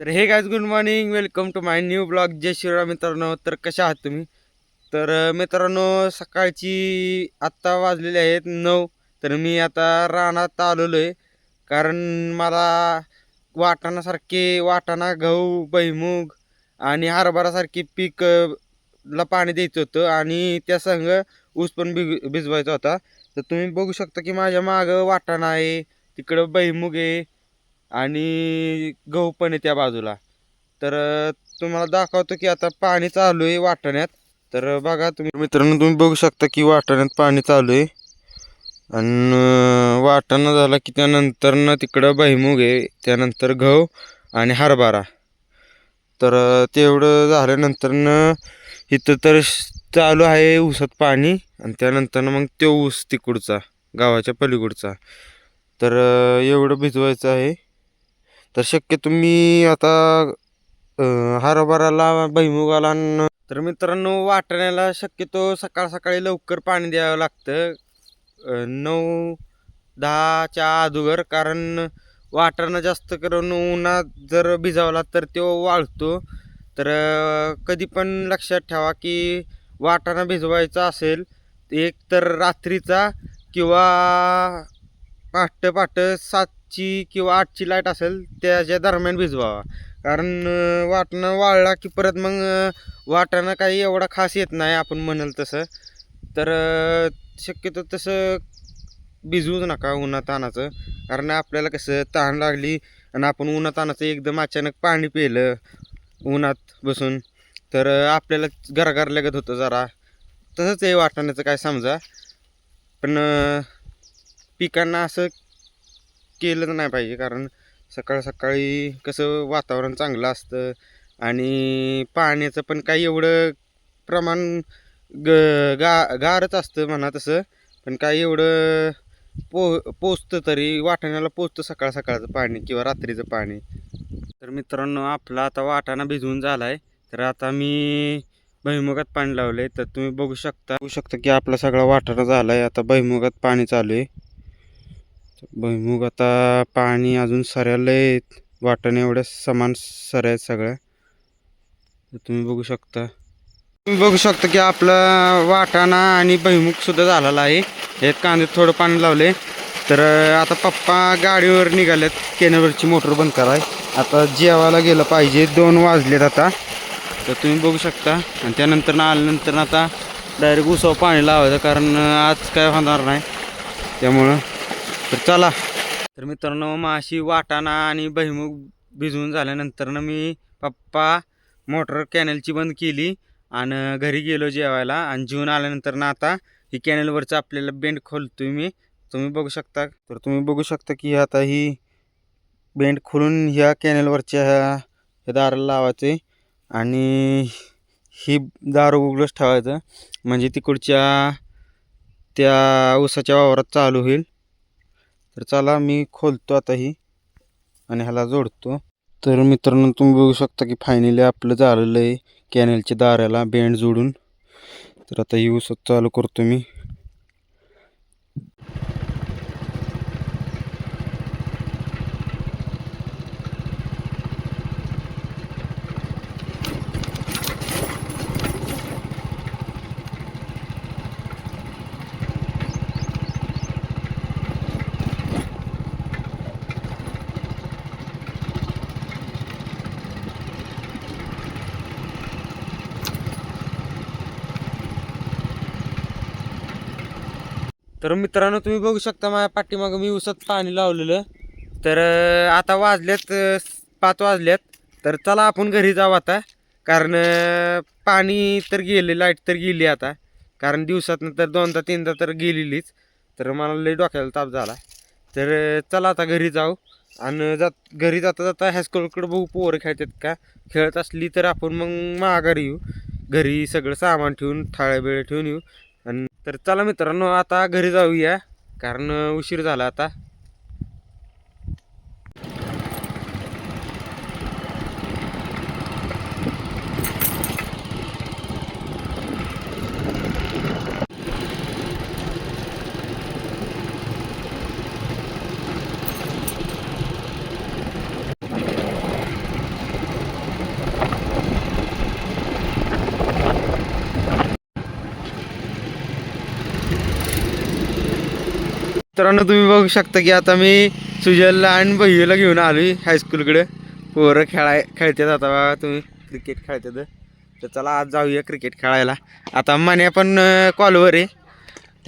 तर हे guys good morning welcome to my new blog जय शिवराम मित्रांनो. तर कशा आहात तुम्ही? तर मित्रांनो सकाळची आत्ता वाजलेले आहेत नऊ. तर मी आता रानात आलेलो आहे कारण मला वाटाणासारखे वाटाणा गहू भुईमूग आणि हरभरासारखी पीक ला पाणी द्यायचं होतं आणि त्या संग ऊस पण भिग भिजवायचा होता. तर तुम्ही बघू शकता की माझ्या मागं वाटाणा आहे तिकडं भुईमूग आहे आणि गहू पण आहे त्या बाजूला. तर तुम्हाला दाखवतो की आता पाणी चालू आहे वाटण्यात. तर बघा तुम्ही. मित्रांनो तुम्ही बघू शकता की वाटण्यात पाणी चालू आहे. आणि वाटाणा झाला की त्यानंतर ना तिकडं भैमुग आहे त्यानंतर गहू आणि हरभरा. तर तेवढं झाल्यानंतर न इथं तर श- चालू आहे ऊसात पाणी. आणि त्यानंतर मग तो ऊस तिकडचा गावाच्या पलीकडचा. तर एवढं भिजवायचं आहे. तर शक्य तुम्ही आता हरभराला भैमुगाला तर मित्रांनो वाटण्याला शक्यतो सकाळ सकाळी लवकर पाणी द्यावं लागतं. नऊ दहाच्या अगोदर कारण वाटाणा जास्त करून उन्हात जर भिजावला तर तो वाळतो. तर कधी पण लक्षात ठेवा की वाटाणा भिजवायचा असेल एक तर रात्रीचा किंवा पहाटे पहाटे सातची किंवा आठची लाइट असेल त्याच्या दरम्यान भिजवावा. कारण वाटणं वाळला की परत मग वाटाणं काही एवढा खास येत नाही आपण म्हणाल तसं. तर शक्यतो तसं भिजवूच नका उन्हात तानाचं. कारण आपल्याला कसं तहान लागली आणि आपण उन्हात तानाचं एकदम अचानक पाणी पिलं उन्हात बसून. तर आपल्याला गरगर लागत होतं जरा. तसंच आहे वाटाण्याचं काय समजा. पण पिकांना असं केलं नाही पाहिजे. कारण सकाळ सकाळी कसं वातावरण चांगलं असतं आणि पाण्याचं पण काही एवढं प्रमाण ग गा गारच असतं म्हणा तसं. पण काही एवढं पो पोचतं तरी वाटाण्याला पोचतं सकाळ सकाळचं पाणी किंवा रात्रीचं पाणी. तर मित्रांनो आपला आता वाटाणा भिजवून झाला आहे तर आता मी भैमुगात पाणी लावलं आहे तर तुम्ही बघू शकता बघू शकता की आपला सगळा वाटाणा झाला आहे आता भैमुगात पाणी चालू आहे. भुईमुग आता पाणी अजून सऱ्याला आहेत. एवढ्या समान सऱ्या आहेत सगळ्या. तर तुम्ही बघू शकता. तुम्ही बघू शकता की आपला वाटाणा आणि भुईमुग सुद्धा झालेला आहे. यात कांदे थोडं पाणी लावले. तर आता पप्पा गाडीवर निघालेत. केनवरची मोटर बंद कराय. आता जेवायला गेलं पाहिजे. दोन वाजलेत आता. तर तुम्ही बघू शकता. आणि त्यानंतर ना आल्यानंतर आता डायरेक्ट उसाव पाणी लावायचं. कारण आज काय होणार नाही. त्यामुळं तर चला. तर मित्रांनो माशी वाटाणा आणि बहिमुख भिजवून झाल्यानंतर मी पप्पा मोटर कॅनलची बंद केली आणि घरी गेलो जेवायला. आणि जेवून आल्यानंतर ना आता ही कॅनलवरचं आपल्याला बेंड खोलतोय मी. तुम्ही बघू शकता. तर तुम्ही बघू शकता की आता ही बेंड खोलून ह्या कॅनलवरच्या ह्या दाराला लावायचे आणि ही दार उघडच ठेवायचं. म्हणजे तिकडच्या त्या ऊसाच्या वावरात चालू होईल. तर चला मी खोलतो आता ही आणि ह्याला जोडतो. तर मित्रांनो तुम्ही बघू शकता की फायनली आपलं झालेलं आहे कॅनेलच्या दाराला बेंड जोडून. तर आता ही चालू करतो मी. तर मित्रांनो तुम्ही बघू शकता माझ्या पाठीमागं मी उसत पाणी लावलेलं. तर आता वाजल्यात पाच वाजल्यात तर चला आपण घरी जाऊ आता. कारण पाणी तर गेले लाइट तर गेली आता. कारण दिवसातनं तर दोनदा तीनदा तर गेलेलीच. तर मला लई डोक्याला ताप झाला. तर चला आता घरी जाऊ. आणि जात घरी जाता जाता हायस्कूलकडे बघू पोरं खेळतात का? खेळत असली तर आपण मग माघारी येऊ. घरी सगळं सामान ठेवून थाळ्या बिळ्या ठेवून येऊ. तर चला मित्रांनो आता घरी जाऊया. कारण उशीर झाला आता. मित्रांनो तुम्ही बघू शकता की आता मी सुजलला आणि भैयूला घेऊन आलोय हायस्कूलकडे पोरं खेळाय खेळतात आता बघा तुम्ही क्रिकेट खेळतात. तर चला आज जाऊया क्रिकेट खेळायला. आता मने पण कॉलवर आहे.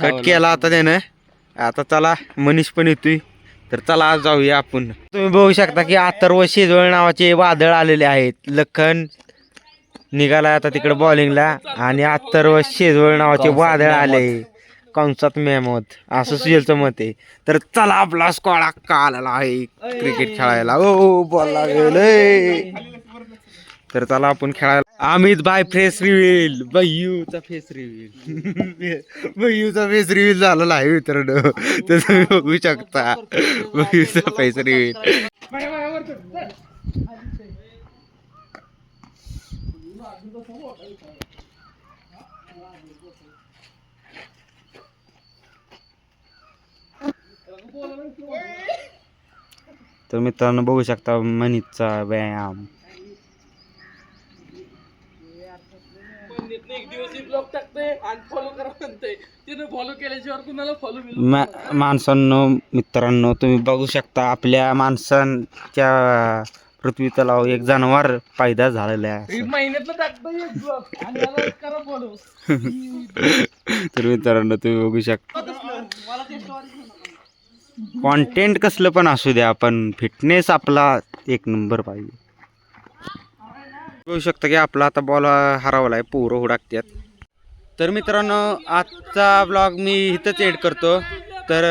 कट केला आता त्यानं. आता चला मनीष पण येतोय. तर चला आज जाऊया आपण. तुम्ही बघू शकता की अथर्व शेजवळ नावाचे वादळ आलेले आहेत. लखन निघाला आता तिकडे बॉलिंगला आणि अथर्व शेजवळ नावाचे वादळ आले. कंसात मेहमत असं सुजलचं मत आहे. तर चला आपला स्कॉड अक्का आलेला आहे क्रिकेट खेळायला. ओ बॉल लागेल तर चला आपण खेळायला. अमित बाय फेस रिव्हील बय्यूचा फेस रिव्हील बय्यूचा फेस रिव्हील झालेला आहे मित्रांनो. तर तुम्ही बघू शकता. बय्यूचा फेस रिव्हील तर मित्रांनो बघू शकता मनीचा व्यायाम. माणसांनो मित्रांनो तुम्ही बघू शकता आपल्या माणसांच्या पृथ्वी तलाव एक जनावर पैदा झालेला आहे. तर मित्रांनो तुम्ही बघू शकता. कॉन्टेंट कसलं पण असू द्या पण फिटनेस आपला एक नंबर पाहिजे. बघू शकता की आपला आता बॉल हरवला आहे पोरं हुडाकत्यात. तर मित्रांनो आजचा ब्लॉग मी इथंच एड करतो. तर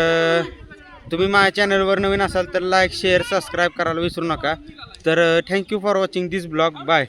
तुम्ही माझ्या चॅनलवर नवीन असाल तर लाईक शेअर सबस्क्राईब करायला विसरू नका. तर thank you for watching this blog bye